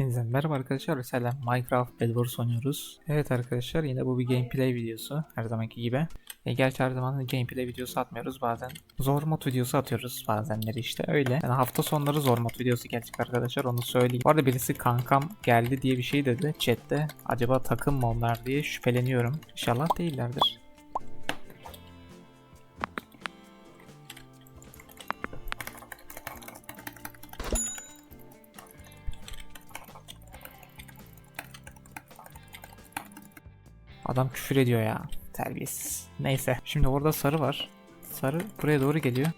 Hepinize merhaba arkadaşlar. Selam. Minecraft Bed Wars oynuyoruz. Evet arkadaşlar yine bu bir gameplay videosu. Her zamanki gibi. E, gerçi her zaman gameplay videosu atmıyoruz. Bazen zor mod videosu atıyoruz. Bazenleri işte öyle. Yani hafta sonları zor mod videosu gelecek arkadaşlar. Onu söyleyeyim. Bu arada birisi kankam geldi diye bir şey dedi chatte. Acaba takım mı onlar diye şüpheleniyorum. İnşallah değillerdir. Adam küfür ediyor ya. Terbiyesiz. Neyse. Şimdi orada sarı var. Sarı buraya doğru geliyor.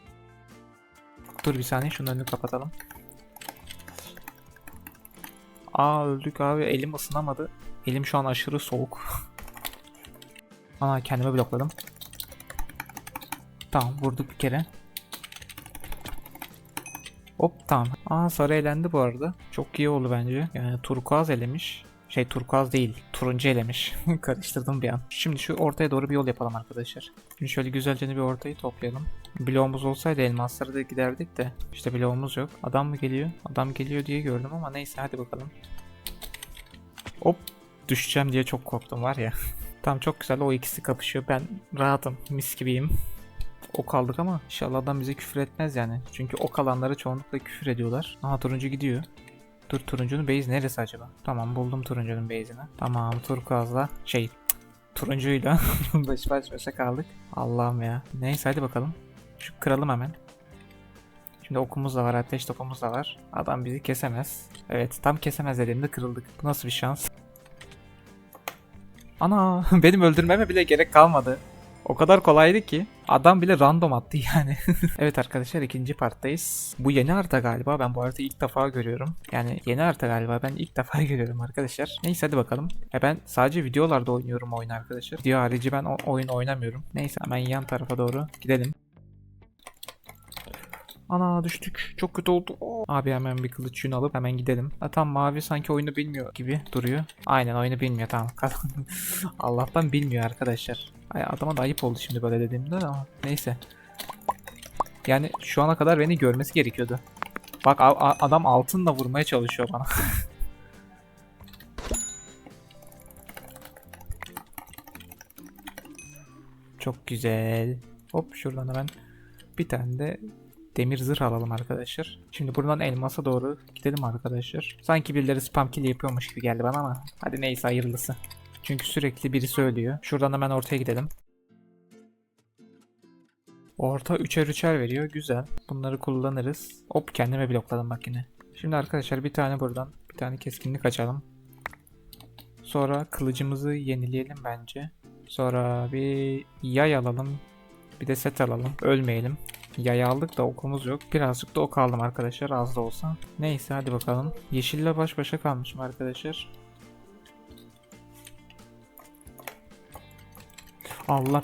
Dur bir saniye şunun önünü kapatalım. Aa öldük abi. Elim ısınamadı. Elim şu an aşırı soğuk. Ana kendime blokladım. Tamam vurduk bir kere. Hop tamam. Aa sarı elendi bu arada. Çok iyi oldu bence. Yani turkuaz elemiş. Şey turkuaz değil. Turuncu elemiş. Karıştırdım bir an. Şimdi şu ortaya doğru bir yol yapalım arkadaşlar. Şimdi şöyle güzelce bir ortayı toplayalım. Bloğumuz olsaydı elmasları da giderdik de. İşte bloğumuz yok. Adam mı geliyor? Adam geliyor diye gördüm ama neyse hadi bakalım. Hop. Düşeceğim diye çok korktum var ya. Tamam çok güzel o ikisi kapışıyor. Ben rahatım. Mis gibiyim. Ok aldık ama inşallah adam bize küfür etmez yani. Çünkü ok alanları çoğunlukla küfür ediyorlar. Aha turuncu gidiyor. Dur turuncunun base neresi acaba? Tamam buldum turuncunun base'ini. Tamam turkuazla şey turuncuyla baş baş başa kaldık. Allah'ım ya. Neyse hadi bakalım. Şu kıralım hemen. Şimdi okumuz da var, ateş topumuz da var. Adam bizi kesemez. Evet, tam kesemez dediğimde kırıldık. Bu nasıl bir şans? Ana, benim öldürmeme bile gerek kalmadı. O kadar kolaydı ki. Adam bile random attı yani. evet arkadaşlar ikinci parttayız. Bu yeni harita galiba. Ben bu haritayı ilk defa görüyorum. Yani yeni harita galiba. Ben ilk defa görüyorum arkadaşlar. Neyse hadi bakalım. Ya ben sadece videolarda oynuyorum oyunu arkadaşlar. Video harici ben oyun oynamıyorum. Neyse hemen yan tarafa doğru gidelim. Ana düştük. Çok kötü oldu. Abi hemen bir kılıç yün alıp hemen gidelim. Tam mavi sanki oyunu bilmiyor gibi duruyor. Aynen oyunu bilmiyor tamam. Allah'tan bilmiyor arkadaşlar. Ay, adama da ayıp oldu şimdi böyle dediğimde ama neyse. Yani şu ana kadar beni görmesi gerekiyordu. Bak adam altınla vurmaya çalışıyor bana. Çok güzel. Hop şuradan hemen bir tane de demir zırh alalım arkadaşlar. Şimdi buradan elmasa doğru gidelim arkadaşlar. Sanki birileri spam kill yapıyormuş gibi geldi bana ama hadi neyse hayırlısı. Çünkü sürekli biri söylüyor. Şuradan hemen ortaya gidelim. Orta üçer üçer veriyor. Güzel. Bunları kullanırız. Hop kendime blokladım bak yine. Şimdi arkadaşlar bir tane buradan bir tane keskinlik açalım. Sonra kılıcımızı yenileyelim bence. Sonra bir yay alalım. Bir de set alalım. Ölmeyelim. Yay aldık da okumuz yok. Birazcık da ok aldım arkadaşlar az da olsa. Neyse hadi bakalım. Yeşille baş başa kalmışım arkadaşlar. Allah.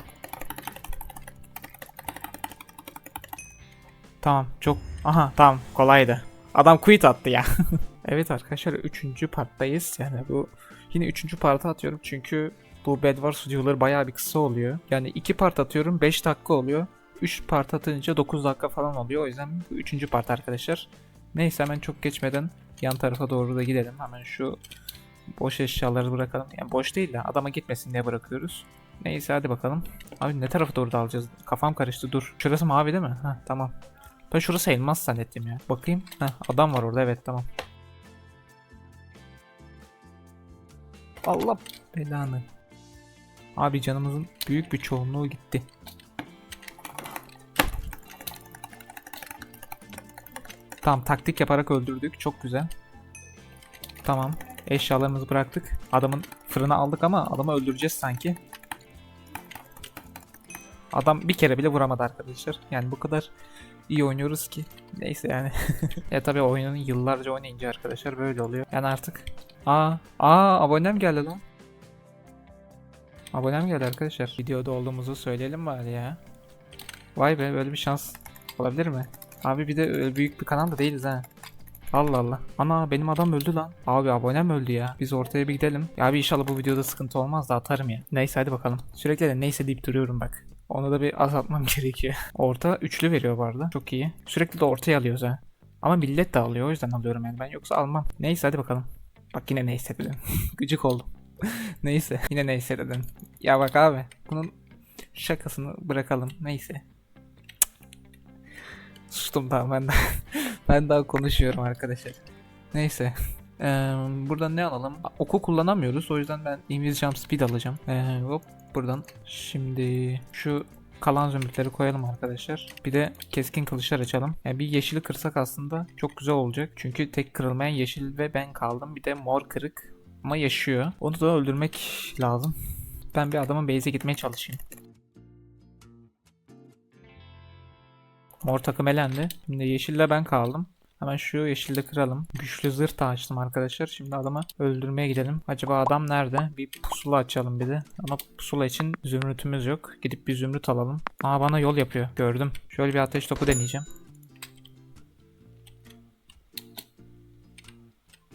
Tamam çok. Aha tamam kolaydı. Adam quit attı ya. evet arkadaşlar 3. parttayız. Yani bu yine 3. partı atıyorum çünkü bu Bed Wars videoları bayağı bir kısa oluyor. Yani 2 part atıyorum 5 dakika oluyor. 3 part atınca 9 dakika falan oluyor. O yüzden bu 3. part arkadaşlar. Neyse hemen çok geçmeden yan tarafa doğru da gidelim. Hemen şu boş eşyaları bırakalım. Yani boş değil de adama gitmesin diye bırakıyoruz. Neyse hadi bakalım. Abi ne tarafa doğru dalacağız? Kafam karıştı dur. Şurası mavi değil mi? Heh tamam. Ben şurası elmas zannettim ya. Bakayım. Heh adam var orada evet tamam. Allah belanı. Abi canımızın büyük bir çoğunluğu gitti. Tamam taktik yaparak öldürdük. Çok güzel. Tamam. Eşyalarımızı bıraktık. Adamın fırını aldık ama adamı öldüreceğiz sanki. Adam bir kere bile vuramadı arkadaşlar. Yani bu kadar iyi oynuyoruz ki. Neyse yani. ya tabii oyunun yıllarca oynayınca arkadaşlar böyle oluyor. Yani artık. Aa, aa abonem geldi lan. Abonem geldi arkadaşlar. Videoda olduğumuzu söyleyelim bari ya. Vay be böyle bir şans olabilir mi? Abi bir de öyle büyük bir kanal da değiliz ha. Allah Allah. Ana benim adam öldü lan. Abi abonem öldü ya. Biz ortaya bir gidelim. Ya abi inşallah bu videoda sıkıntı olmaz da atarım ya. Neyse hadi bakalım. Sürekli de neyse deyip duruyorum bak. Onu da bir azaltmam gerekiyor. Orta üçlü veriyor bu arada. Çok iyi. Sürekli de ortaya alıyoruz ha. Ama millet de alıyor o yüzden alıyorum yani ben yoksa almam. Neyse hadi bakalım. Bak yine neyse dedim. Gıcık oldum. neyse yine neyse dedim. Ya bak abi bunun şakasını bırakalım. Neyse. Sustum ben daha, ben daha konuşuyorum arkadaşlar. Neyse. Ee, buradan ne alalım? Oku kullanamıyoruz. O yüzden ben İngiliz Speed alacağım. Ee, hop buradan. Şimdi şu kalan zümrütleri koyalım arkadaşlar. Bir de keskin kılıçlar açalım. Yani bir yeşili kırsak aslında çok güzel olacak. Çünkü tek kırılmayan yeşil ve ben kaldım. Bir de mor kırık ama yaşıyor. Onu da öldürmek lazım. Ben bir adamın base'e gitmeye çalışayım. Mor takım elendi. Şimdi yeşille ben kaldım. Hemen şu yeşilde kıralım. Güçlü zırh da açtım arkadaşlar. Şimdi adamı öldürmeye gidelim. Acaba adam nerede? Bir pusula açalım bir de. Ama pusula için zümrütümüz yok. Gidip bir zümrüt alalım. Aa bana yol yapıyor. Gördüm. Şöyle bir ateş topu deneyeceğim.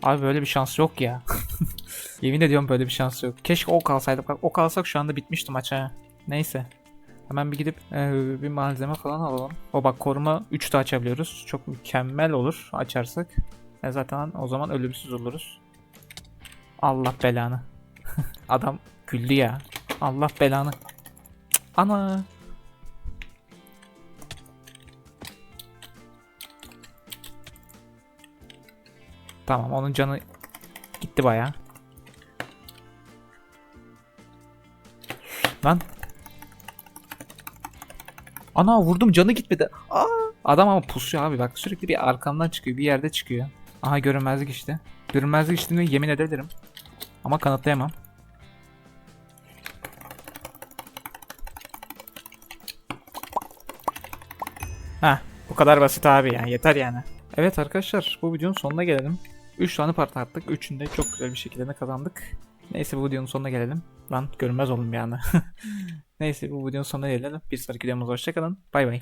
Abi böyle bir şans yok ya. Yemin ediyorum böyle bir şans yok. Keşke ok alsaydık. Bak ok alsak şu anda bitmişti maç ha. Neyse. Hemen bir gidip e, bir malzeme falan alalım. O bak koruma 3 de açabiliyoruz. Çok mükemmel olur açarsak. E zaten o zaman ölümsüz oluruz. Allah belanı. Adam güldü ya. Allah belanı. Ana. Tamam onun canı gitti baya. Lan Ana vurdum canı gitmedi. Aa, adam ama pusuyor abi bak sürekli bir arkamdan çıkıyor bir yerde çıkıyor. Aha görünmezlik işte. Görünmezlik işte yemin edebilirim. Ama kanıtlayamam. Heh bu kadar basit abi yani yeter yani. Evet arkadaşlar bu videonun sonuna gelelim. 3 tane part attık. Üçünde çok güzel bir şekilde de kazandık. Neyse bu videonun sonuna gelelim. Lan görünmez oldum bir anda. Neyse bu videonun sonuna gelelim. Bir sonraki videomuzda hoşçakalın. Bay bay.